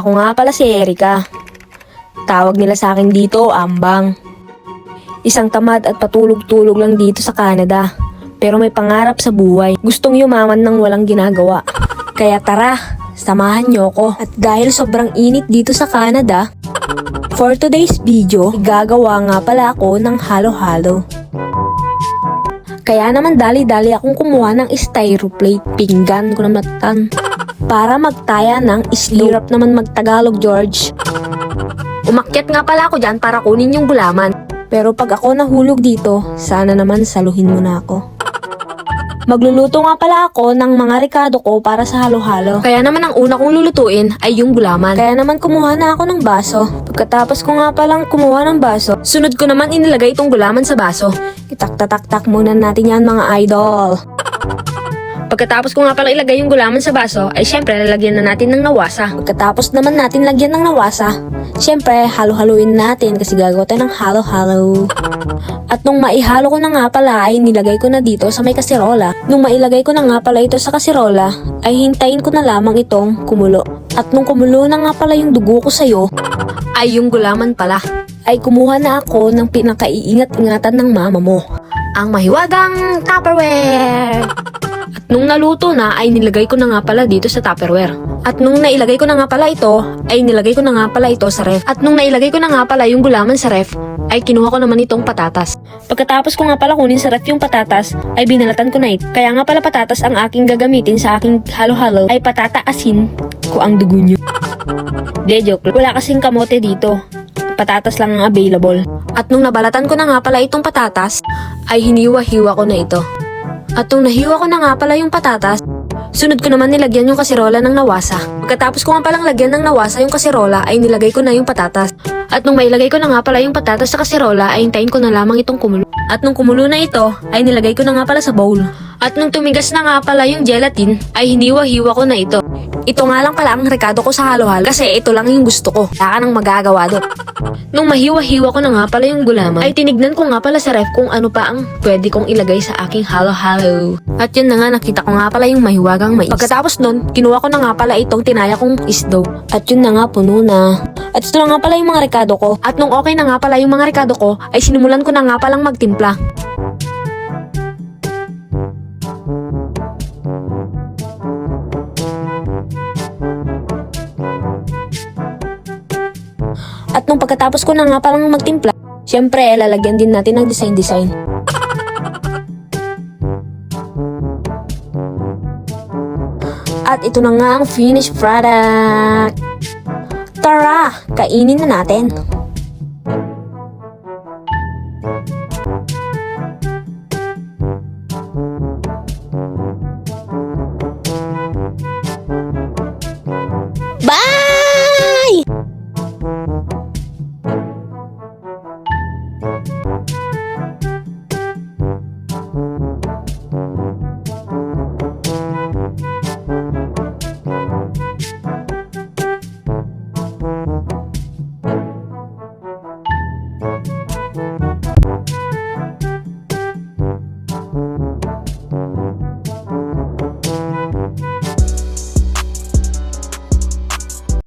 Ako nga pala si Erika. Tawag nila sa akin dito, Ambang. Isang tamad at patulog-tulog lang dito sa Canada. Pero may pangarap sa buhay. Gustong yumaman ng walang ginagawa. Kaya tara, samahan niyo ko. At dahil sobrang init dito sa Canada, for today's video, gagawa nga pala ako ng halo-halo. Kaya naman dali-dali akong kumuha ng styroplate, pinggan ko na matan. Para magtaya ng islo. Hirap naman magtagalog, George. Umakyat nga pala ako dyan para kunin yung gulaman. Pero pag ako nahulog dito, sana naman saluhin mo na ako. Magluluto nga pala ako ng mga ricado ko para sa halo-halo. Kaya naman ang una kong lulutuin ay yung gulaman. Kaya naman kumuha na ako ng baso. Pagkatapos ko nga palang kumuha ng baso, sunod ko naman inilagay itong gulaman sa baso. Itak-tatak-tak muna natin yan mga idol. Pagkatapos ko nga pala ilagay yung gulaman sa baso, ay syempre lalagyan na natin ng nawasa. Pagkatapos naman natin lagyan ng nawasa, syempre halo-haluin natin kasi gagawa tayo ng halo-halo. At nung maihalo ko na nga pala ay nilagay ko na dito sa may kasirola. Nung mailagay ko na nga pala ito sa kasirola, ay hintayin ko na lamang itong kumulo. At nung kumulo na nga pala yung dugo ko sa'yo, ay yung gulaman pala. Ay kumuha na ako ng pinakaiingat-ingatan ng mama mo. Ang mahiwagang Tupperware! Nung naluto na ay nilagay ko na nga pala dito sa Tupperware. At nung nailagay ko na nga pala ito, ay nilagay ko na nga pala ito sa ref. At nung nailagay ko na nga pala yung gulaman sa ref, ay kinuha ko naman itong patatas. Pagkatapos ko nga pala kunin sa ref yung patatas, ay binalatan ko na ito. Kaya nga pala patatas ang aking gagamitin sa aking halo-halo ay patata asin ko ang dugo nyo. De, joke. Wala kasing kamote dito. Patatas lang ang available. At nung nabalatan ko na nga pala itong patatas, ay hiniwa-hiwa ko na ito. At nung nahiwa ko na nga pala yung patatas, sunod ko naman nilagyan yung kasirola ng nawasa. Pagkatapos ko nga palang lagyan ng nawasa yung kasirola ay nilagay ko na yung patatas. At nung mailagay ko na nga pala yung patatas sa kasirola ay hintayin ko na lamang itong kumulo. At nung kumulo na ito ay nilagay ko na nga pala sa bowl. At nung tumigas na nga pala yung gelatin ay hiniwa-hiwa ko na ito. Ito nga lang pala ang rekado ko sa halo-halo kasi ito lang yung gusto ko. Wala ka nang magagawa doon. Nung mahiwa-hiwa ko na nga pala yung gulaman, ay tinignan ko nga pala sa ref kung ano pa ang pwede kong ilagay sa aking halo-halo. At yun na nga, nakita ko nga pala yung mahiwagang mais. Pagkatapos nun, kinuha ko na nga pala itong tinaya kong isdo. At yun na nga, puno na. At ito na nga pala yung mga rekado ko. At nung okay na nga pala yung mga rekado ko, ay sinimulan ko na nga palang magtimpla. At nung pagkatapos ko na nga palang magtimpla, syempre lalagyan din natin ng design-design. At ito na nga ang finished product. Tara, kainin na natin.